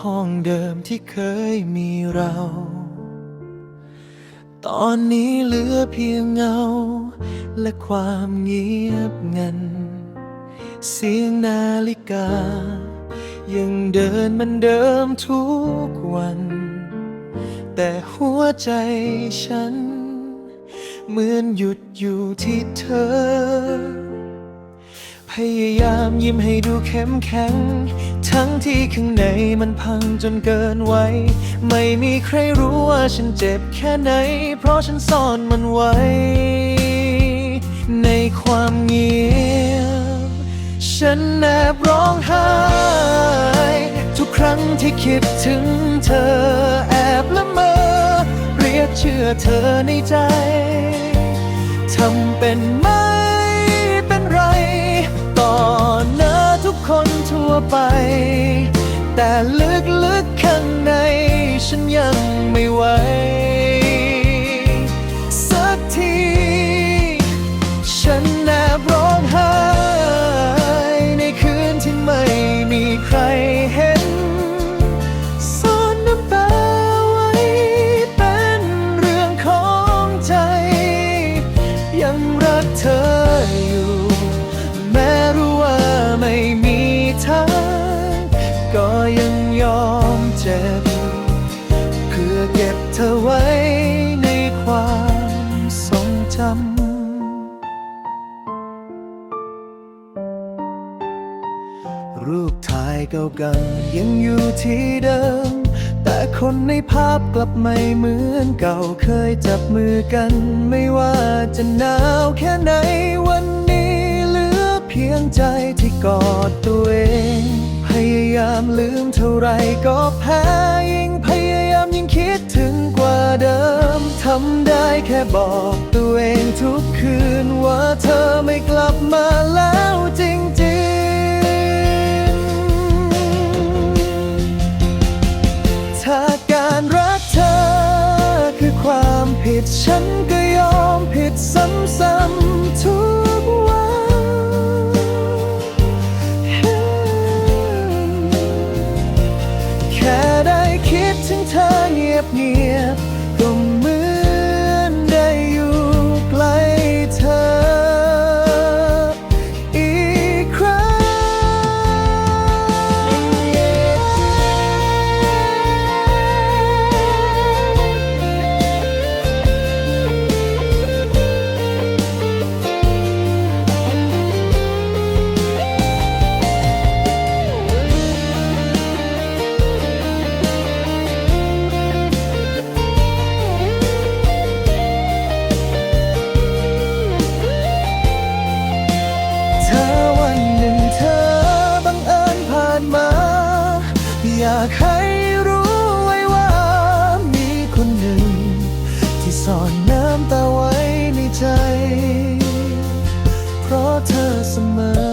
ห้องเดิมที่เคยมีเรา ตอนนี้เหลือเพียงเงา และความเงียบงัน เสียงนาฬิกา ยังเดินเหมันเดิมทุกวัน แต่หัวใจฉัน เหมือนหยุดอยู่ที่เธอ พยายามยิ้มให้ดูเข้มแข็ง ทั้งที่ข้างในมันพังจนเกินไว้ ไม่มีใครรู้ว่าฉันเจ็บแค่ไหน เพราะฉันซ่อนมันไว้ ในความเงียบ ฉันแอบร้องไห้ ทุกครั้งที่คิดถึงเธอแอบละเมอ เรียกเชื่อเธอในใจ ทำเป็นไม่ คนทั่วไป แต่ลึกๆข้างในฉันยังไม่ไหว ยอมเจ็บ เพื่อเก็บเธอไว้ในความทรงจำรูปถ่ายเก่าๆยังอยู่ที่เดิม แต่คนในภาพกลับไม่เหมือนเก่าเคยจับมือกัน ไม่ว่าจะหนาวแค่ไหนวันนี้เหลือเพียงใจที่กอดตัวเองายามลืมเท่าไรก็แพ้ยิ่งพยายามยิ่งคิดถึงกว่าเดิมทำได้แค่บอกตัวเองทุกคืนว่าเธอไม่กลับมาแล้วจริงๆ ถ้าการรักเธอคือความผิดฉันก็ยอมผิดซ้ำๆทุก เธอเงียบเงียบ อยากให้รู้ไว้ว่ามีคนหนึ่ง ที่ซ่อนน้ำตาไว้ในใจ เพราะเธอเสมอ